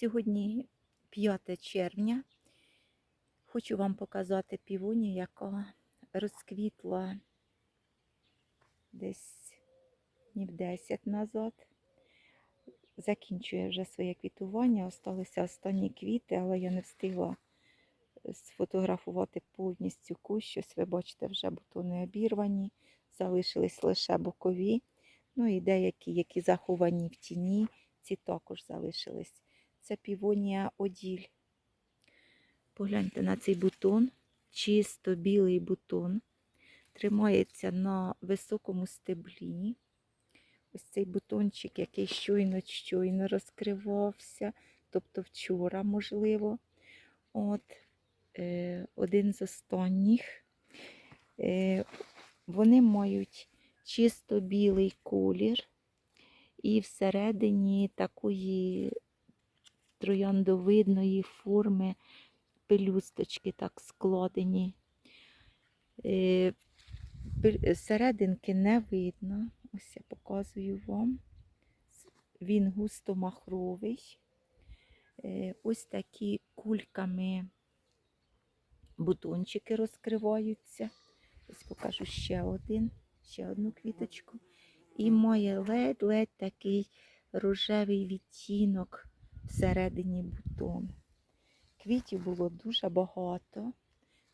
Сьогодні 5 червня. Хочу вам показати півонію, яка розквітла десь днів 10 назад. Закінчує вже своє квітування. Осталися останні квіти, але я не встигла сфотографувати повністю кущ. Ось ви бачите, вже бутони обірвані, залишились лише бокові. Ну і деякі, які заховані в тіні, ці також залишились. Це півонія оділь. Погляньте на цей бутон, чисто білий бутон. Тримається на високому стеблі. Ось цей бутончик, який щойно щойно розкривався, тобто вчора, можливо. От, е, один з останніх. Е, вони мають чисто білий колір і всередині такої трояндовидної форми пелюсточки так складені. Е, Серединки не видно. Ось я показую вам. Він густо махровий. Е, Ось такі кульками бутончики розкриваються. Ось покажу ще один, ще одну квіточку. І має ледь-ледь такий рожевий відтінок всередині бутону. Квітів було дуже багато.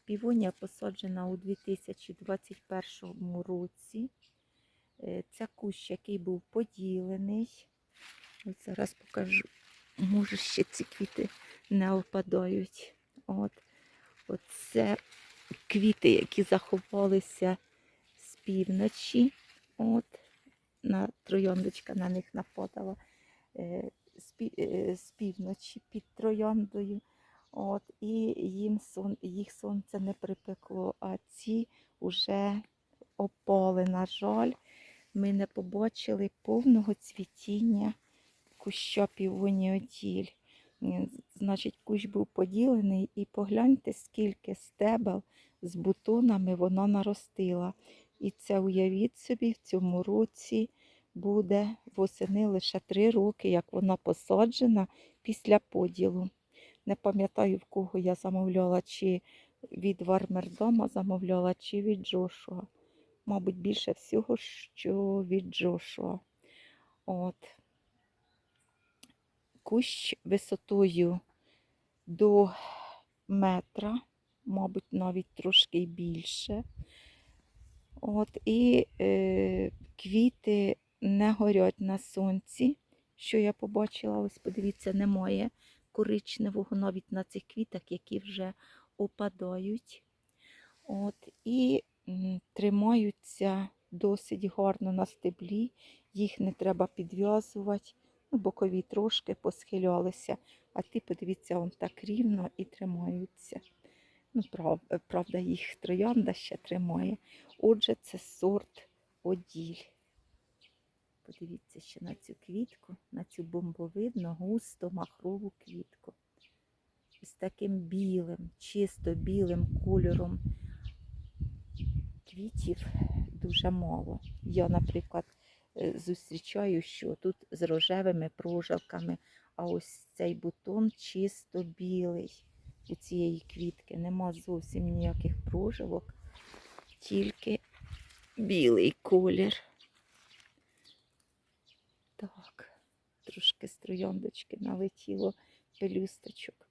Півонія посаджена у 2021 році. Е, Це кущ, який був поділений. Ось зараз покажу. Може, ще ці квіти не опадають. От. Оце квіти, які заховалися з півночі. От. На трояндочка на них нападала е, е, з півночі під трояндою. От, і їм сон, їх сонце не припекло, а ці вже опали. На жаль, ми не побачили повного цвітіння куща півонії Значить, кущ був поділений, і погляньте, скільки стебел з бутонами вона наростила. І це уявіть собі, в цьому році буде восени лише три роки, як вона посаджена після поділу. Не пам'ятаю, в кого я замовляла, чи від Вармердома замовляла, чи від Джошуа. Мабуть, більше всього, що від Джошуа. От. Кущ висотою до метра, мабуть, навіть трошки більше. От, і е, квіти не горять на сонці. Що я побачила, ось подивіться, немає коричневого навіть на цих квітах, які вже опадають. От, і тримаються досить гарно на стеблі, їх не треба підв'язувати. Ну, бокові трошки посхилялися, а ті, подивіться, он так рівно і тримаються. Ну, прав, правда, їх троянда ще тримає. Отже, це сорт оділь. Подивіться ще на цю квітку, на цю бомбовидну, густо махрову квітку. З таким білим, чисто білим кольором квітів дуже мало. Я, наприклад, е, зустрічаю, що тут з рожевими прожилками, а ось цей бутон чисто білий у цієї квітки. Нема зовсім ніяких прожилок, тільки білий колір. Так, трошки з налетіло пелюсточок.